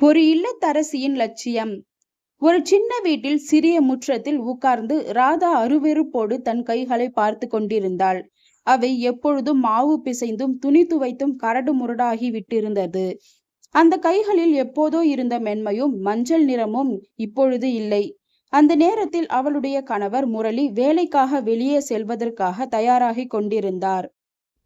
ஒரு இல்லத்தரசியின் லட்சியம். ஒரு சின்ன வீட்டில் சிறிய முற்றத்தில் உட்கார்ந்து ராதா அருவெருப்போடு தன் கைகளை பார்த்து கொண்டிருந்தாள். அவை எப்பொழுதும் மாவு பிசைந்தும் துணி துவைத்தும் கரடு முரடாகி விட்டிருந்தது. அந்த கைகளில் எப்போதோ இருந்த மென்மையும் மஞ்சள் நிறமும் இப்பொழுது இல்லை. அந்த நேரத்தில் அவளுடைய கணவர் முரளி வேலைக்காக வெளியே செல்வதற்காக தயாராகி கொண்டிருந்தார்.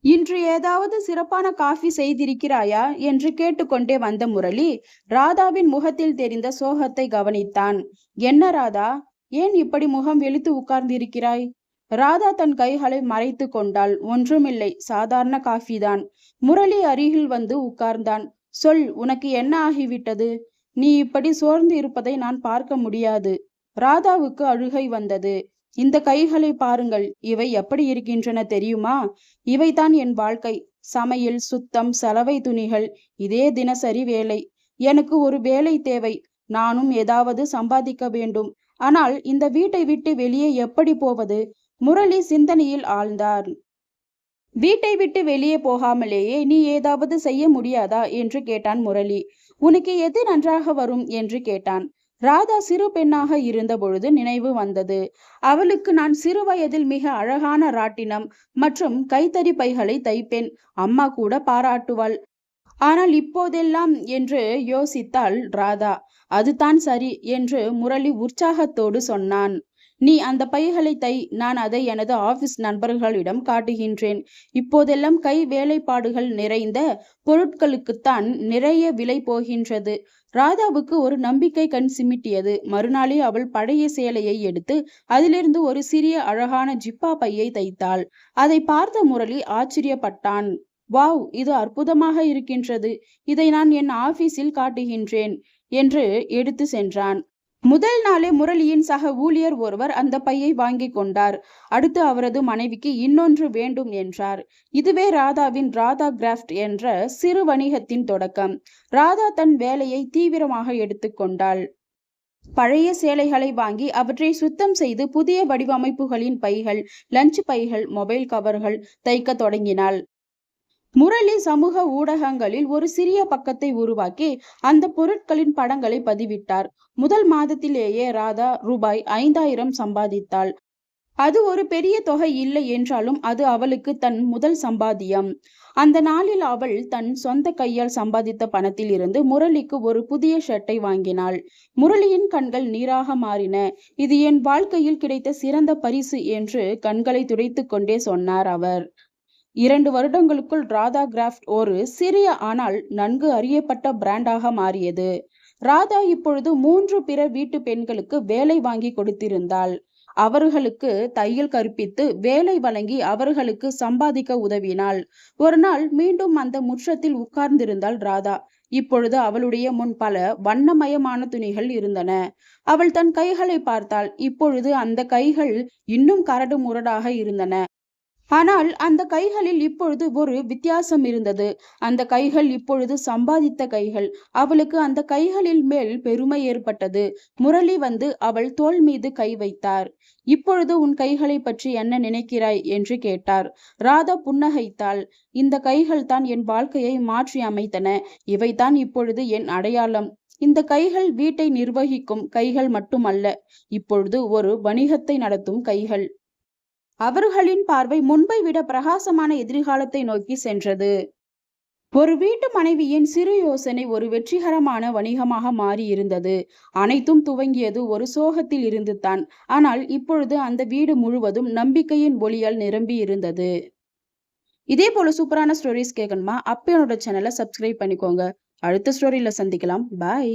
இன்று ஏதாவது சிறப்பான காஃபி செய்திருக்கிறாயா? என்று கேட்டுக்கொண்டே வந்த முரளி ராதாவின் முகத்தில் தெரிந்த சோகத்தை கவனித்தான். என்ன ராதா? ஏன் இப்படி முகம் வெளுத்து உட்கார்ந்திருக்கிறாய்? ராதா தன் கைகளை மறைத்து கொண்டாள். ஒன்றுமில்லை. சாதாரண காஃபி தான் முரளி அருகில் வந்து உட்கார்ந்தான். சொல் உனக்கு என்ன ஆகிவிட்டது? நீ இப்படி சோர்ந்து இருப்பதை நான் பார்க்க முடியாது. ராதாவுக்கு அழுகை வந்தது. இந்த கைகளை பாருங்கள் இவை எப்படி இருக்கின்றன தெரியுமா? இவைதான் என் வாழ்க்கை. சமையல் சுத்தம் சலவை துணிகள் இதே தினசரி வேலை. எனக்கு ஒரு வேலை தேவை. நானும் ஏதாவது சம்பாதிக்க வேண்டும். ஆனால் இந்த வீட்டை விட்டு வெளியே எப்படி போவது? முரளி சிந்தனையில் ஆழ்ந்தார். வீட்டை விட்டு வெளியே போகாமலேயே நீ ஏதாவது செய்ய முடியாதா? என்று கேட்டான் முரளி. உனக்கு எது நன்றாக வரும்? என்று கேட்டான். ராதா சிறு பெண்ணாக இருந்த பொழுது நினைவு வந்தது. அவளுக்கு நான் சிறு வயதில் மிக அழகான ராட்டினம் மற்றும் கைத்தறி பைகளை தைப்பேன். அம்மா கூட பாராட்டுவாள். ஆனால் இப்போதெல்லாம் என்று யோசித்தாள் ராதா. அதுதான் சரி என்று முரளி உற்சாகத்தோடு சொன்னான். நீ அந்த பைகளை தை நான் அதை எனது ஆபீஸ் நண்பர்களிடம் காட்டுகின்றேன். இப்போதெல்லாம் கை வேலைப்பாடுகள் நிறைந்த பொருட்களுக்குத்தான் நிறைய விலை போகின்றது. ராதாவுக்கு ஒரு நம்பிக்கை கண் சிமிட்டியது. மறுநாளே அவள் பழைய சேலையை எடுத்து அதிலிருந்து ஒரு சிறிய அழகான ஜிப்பா பையை தைத்தாள். அதை பார்த்த முரளி ஆச்சரியப்பட்டான். வாவ் இது அற்புதமாக இருக்கின்றது. இதை நான் என் ஆபீஸில் காட்டுகின்றேன் என்று எடுத்து சென்றான். முதல் நாளே முரளியின் சக ஊழியர் ஒருவர் அந்த பையை வாங்கி கொண்டார். அடுத்து அவரது மனைவிக்கு இன்னொன்று வேண்டும் என்றார். இதுவே ராதாவின் ராதா கிராஃப்ட் என்ற சிறு வணிகத்தின் தொடக்கம். ராதா தன் வேலையை தீவிரமாக எடுத்துக்கொண்டாள் பழைய சேலைகளை வாங்கி அவற்றை சுத்தம் செய்து புதிய வடிவமைப்புகளின் பைகள் லஞ்ச் பைகள் மொபைல் கவர்கள் தைக்க தொடங்கினாள். முரளி சமூக ஊடகங்களில் ஒரு சிறிய பக்கத்தை உருவாக்கி அந்த பொருட்களின் படங்களை பதிவிட்டார். முதல் மாதத்திலேயே ராதா ரூபாய் ஐந்தாயிரம் சம்பாதித்தாள். அது ஒரு பெரிய தொகை இல்லை என்றாலும் அது அவளுக்கு தன் முதல் சம்பாதியம் அந்த நாளில் அவள் தன் சொந்த கையால் சம்பாதித்த பணத்தில் இருந்து முரளிக்கு ஒரு புதிய ஷர்ட்டை வாங்கினாள். முரளியின் கண்கள் நீராக மாறின. இது என் வாழ்க்கையில் கிடைத்த சிறந்த பரிசு என்று கண்களை துடைத்து கொண்டே சொன்னார் அவர். இரண்டு வருடங்களுக்குள் ராதா கிராஃப்ட் ஒரு சிறிய ஆனால் நன்கு அறியப்பட்ட பிராண்டாக மாறியது. ராதா இப்பொழுது மூன்று பிற வீட்டு பெண்களுக்கு வேலை வாங்கி கொடுத்திருந்தாள். அவர்களுக்கு தையல் கற்பித்து வேலை வழங்கி அவர்களுக்கு சம்பாதிக்க உதவினாள். ஒரு நாள் மீண்டும் அந்த முற்றத்தில் உட்கார்ந்திருந்தாள் ராதா. இப்பொழுது அவளுடைய முன் பல வண்ணமயமான துணிகள் இருந்தன. அவள் தன் கைகளை பார்த்தாள். இப்பொழுது அந்த கைகள் இன்னும் கரடு முரடாக இருந்தன. ஆனால் அந்த கைகளில் இப்பொழுது ஒரு வித்தியாசம் இருந்தது. அந்த கைகள் இப்பொழுது சம்பாதித்த கைகள். அவளுக்கு அந்த கைகளில் மேல் பெருமை ஏற்பட்டது. முரளி வந்து அவள் தோல் மீது கை வைத்தார். இப்பொழுது உன் கைகளை பற்றி என்ன நினைக்கிறாய்? என்று கேட்டார். ராதா புன்னகைத்தாள். இந்த கைகள் தான் என் வாழ்க்கையை மாற்றி அமைத்தன. இவைதான் இப்பொழுது என் அடையாளம். இந்த கைகள் வீட்டை நிர்வகிக்கும் கைகள் மட்டுமல்ல. இப்பொழுது ஒரு வணிகத்தை நடத்தும் கைகள். அவர்களின் பார்வை முன்பை விட பிரகாசமான எதிர்காலத்தை நோக்கி சென்றது. ஒரு வீட்டு மனைவியின் சிறு யோசனை ஒரு வெற்றிகரமான வணிகமாக மாறி இருந்தது அனைத்தும் துவங்கியது ஒரு சோகத்தில் இருந்து தான் ஆனால் இப்பொழுது அந்த வீடு முழுவதும் நம்பிக்கையின் ஒளியால் நிரம்பி இருந்தது. இதே போல சூப்பரான ஸ்டோரிஸ் கேட்கணுமா அப்போ என்னோட சேனலை சப்ஸ்கிரைப் பண்ணிக்கோங்க. அடுத்த ஸ்டோரியில சந்திக்கலாம். பாய்